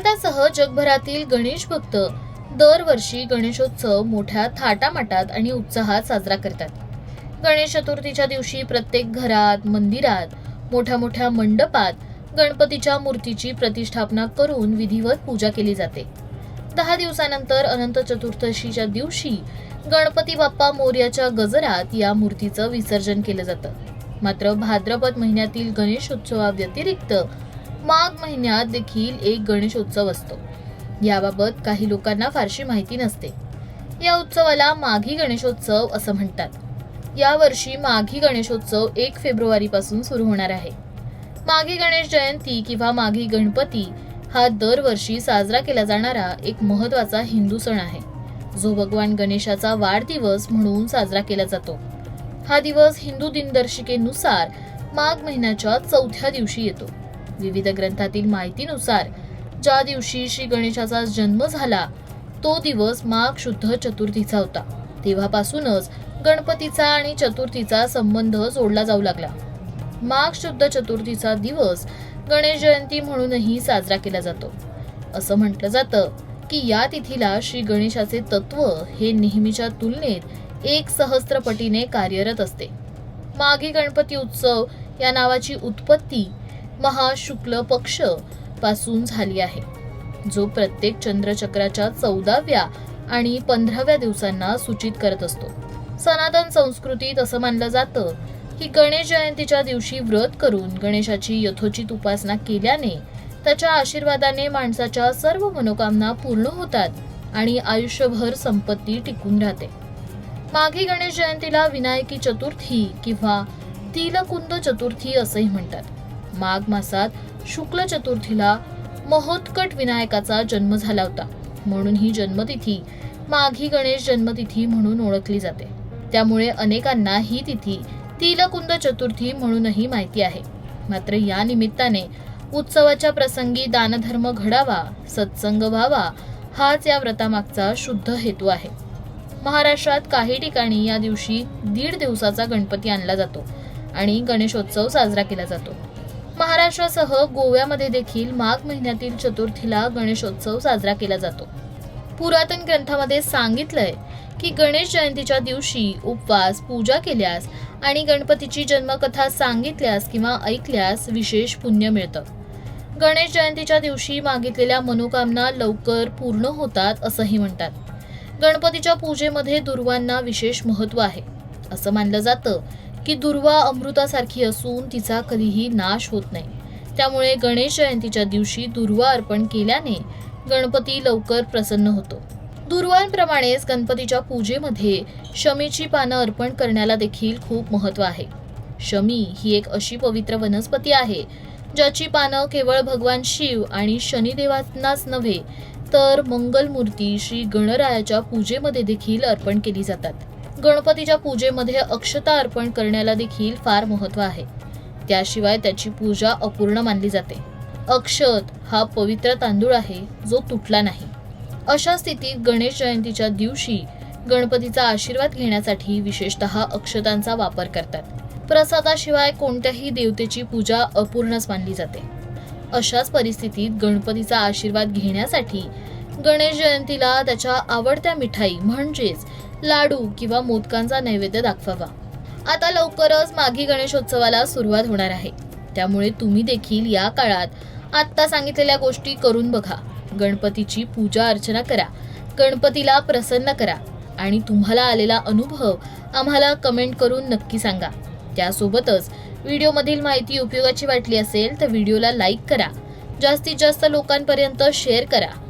भारतासह जगभरातील गणेश भक्त दरवर्षी गणेशोत्सव मोठ्या थाटामाटात आणि उत्साहात साजरा करतात. गणेश चतुर्थीच्या दिवशी प्रत्येक घरात मंदिरात मोठ्या मोठ्या मंडपात गणपतीच्या मूर्तीची प्रतिष्ठापना करून विधिवत पूजा केली जाते. दहा दिवसानंतर अनंत चतुर्दशीच्या दिवशी गणपती बाप्पा मोर्याच्या गजरात या मूर्तीचं विसर्जन केलं जातं. मात्र भाद्रपद महिन्यातील गणेशोत्सवाव्यतिरिक्त माघ महिन्यात देखील एक गणेशोत्सव असतो. याबाबत काही लोकांना फारशी माहिती नसते. या उत्सवाला माघी गणेशोत्सव असं म्हणतात. यावर्षी माघी गणेशोत्सव एक फेब्रुवारी पासून सुरू होणार आहे. माघी गणेश जयंती किंवा माघी गणपती हा दरवर्षी साजरा केला जाणारा एक महत्त्वाचा हिंदू सण आहे. जो भगवान गणेशाचा वाढदिवस म्हणून साजरा केला जातो. हा दिवस हिंदू दिनदर्शिकेनुसार माघ महिन्याच्या चौथ्या दिवशी येतो. विविध ग्रंथातील माहितीनुसार ज्या दिवशी श्री गणेशाचा जन्म झाला तो दिवस माघ शुद्ध चतुर्थीचा होता. तेव्हापासूनच गणपतीचा आणि चतुर्थीचा संबंध जोडला जाऊ लागला. माघ शुद्ध चतुर्थीचा दिवस गणेश जयंती म्हणूनही साजरा केला जातो. असं म्हटलं जातं की या तिथीला श्री गणेशाचे तत्व हे नेहमीच्या तुलनेत एक सहस्त्रपटीने कार्यरत असते. माघी गणपती उत्सव या नावाची उत्पत्ती महाशुक्ल पक्षपासून झाली आहे जो प्रत्येक चंद्रचक्राच्या चौदाव्या आणि पंधराव्या दिवसांना सूचित करत असतो. सनातन संस्कृतीत असं मानलं जातं की गणेश जयंतीच्या दिवशी व्रत करून गणेशाची यथोचित उपासना केल्याने त्याच्या आशीर्वादाने माणसाच्या सर्व मनोकामना पूर्ण होतात आणि आयुष्यभर संपत्ती टिकून राहते. माघी गणेश जयंतीला विनायकी चतुर्थी किंवा तिलकुंद चतुर्थी असंही म्हणतात. माघ मासात शुक्ल चतुर्थीला महोत्कट विनायकाचा जन्म झाला होता. म्हणून ही जन्मतिथी माघी गणेश जन्मतिथी म्हणून ओळखली जाते. त्यामुळे अनेकांना ही तिथी तिलकुंद चतुर्थी म्हणूनही माहिती आहे. मात्र या निमित्ताने उत्सवाच्या प्रसंगी दानधर्म घडावा सत्संग व्हावा हाच या व्रतामागचा शुद्ध हेतू आहे. महाराष्ट्रात काही ठिकाणी या दिवशी दीड दिवसाचा गणपती आणला जातो आणि गणेशोत्सव साजरा केला जातो. महाराष्ट्रासह गोव्यामध्ये देखील माघ महिन्यातील चतुर्थीला गणेशोत्सव साजरा केला जातो. पुरातन ग्रंथामध्ये सांगितलंय की गणेश जयंतीच्या दिवशी उपवास पूजा केल्यास आणि गणपतीची जन्मकथा सांगितल्यास किंवा ऐकल्यास विशेष पुण्य मिळतं. गणेश जयंतीच्या दिवशी मागितलेल्या मनोकामना लवकर पूर्ण होतात असंही म्हणतात. गणपतीच्या पूजेमध्ये दुर्वांना विशेष महत्त्व आहे. असं मानलं जातं की दुर्वा अमृतासारखी असून तिचा कधीही नाश होत नाही. त्यामुळे गणेश जयंतीच्या दिवशी दुर्वा अर्पण केल्याने गणपती लवकर प्रसन्न होतो. दुर्वांप्रमाणेच गणपतीच्या पूजेमध्ये शमीची पानं अर्पण करण्याला देखील खूप महत्त्व आहे. शमी ही एक अशी पवित्र वनस्पती आहे ज्याची पानं केवळ भगवान शिव आणि शनिदेवांनाच नव्हे तर मंगलमूर्ती श्री गणरायाच्या पूजेमध्ये देखील अर्पण केली जातात. गणपतीच्या पूजेमध्ये अक्षता अर्पण करण्याला देखील फार महत्त्व आहे. त्याशिवाय त्याची पूजा अपूर्ण मानली जाते. अक्षत हा पवित्र तांदूळ आहे जो तुटला नाही. अशा स्थितीत गणेश जयंतीच्या दिवशी गणपतीचा आशीर्वाद घेण्यासाठी विशेषतः अक्षतांचा वापर करतात. प्रसादाशिवाय कोणत्याही देवतेची पूजा अपूर्णच मानली जाते. अशाच परिस्थितीत गणपतीचा आशीर्वाद घेण्यासाठी गणेश जयंतीला त्याच्या आवडत्या मिठाई म्हणजेच लाडू किंवा मोदकांचा नैवेद्य दाखवावा. आता लवकरच माघी गणेशोत्सवाला सुरुवात होणार आहे. त्यामुळे तुम्ही देखील या काळात आत्ता सांगितलेल्या गोष्टी करून बघा. गणपतीची पूजा अर्चना करा. गणपतीला प्रसन्न करा. आणि तुम्हाला आलेला अनुभव आम्हाला कमेंट करून नक्की सांगा. त्यासोबतच व्हिडिओमधील माहिती उपयोगाची वाटली असेल तर व्हिडिओला लाईक करा. जास्तीत जास्त लोकांपर्यंत शेअर करा.